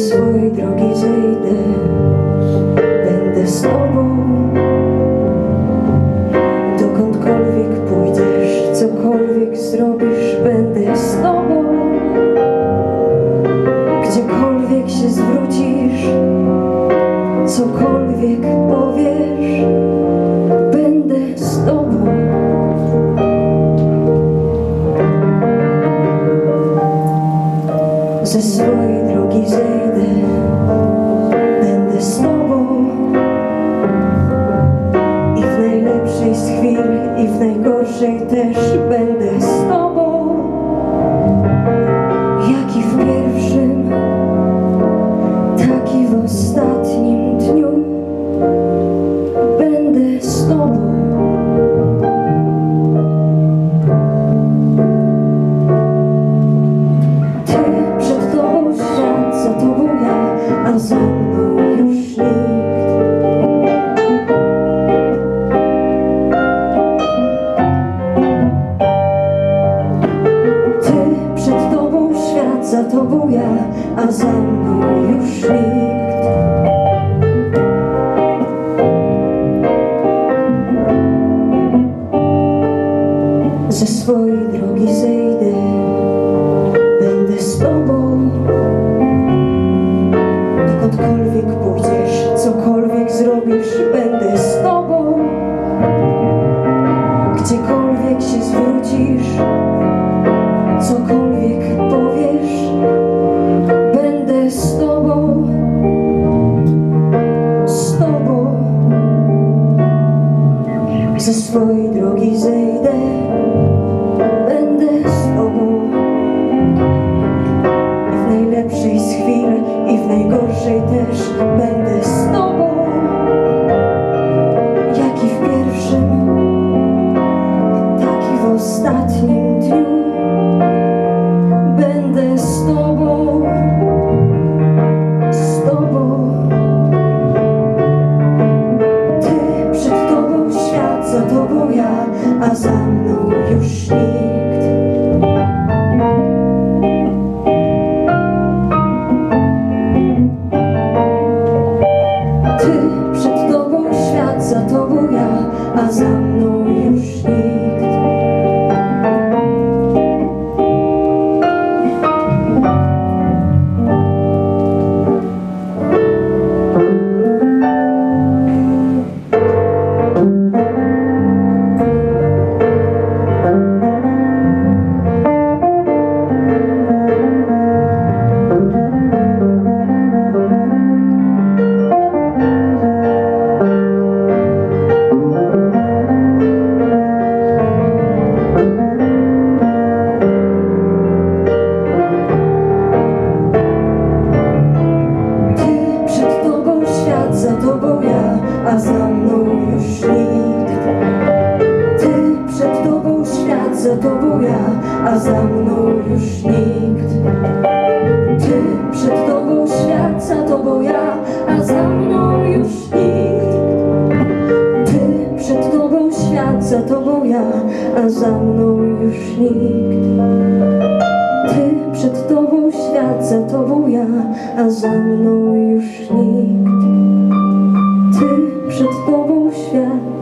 swojej drogi, że idę, będę z Tobą. W najgorszej też będę z za mną już nikt. Ze swojej drogi zejdę, będę z tobą. Dokądkolwiek pójdziesz, cokolwiek zrobisz, będę swojej drogi zejdę, za tobą ja, a za mną już nikt. Ty przed tobą świat, za tobą ja, a za mną a za mną już nikt. Ty przed tobą świat, za tobą ja, a za mną już nikt. Ty przed tobą świat, za tobą ja, a za mną już nikt. Ty przed tobą świat, za tobą ja, a za mną już nikt. Ty przed tobą świat,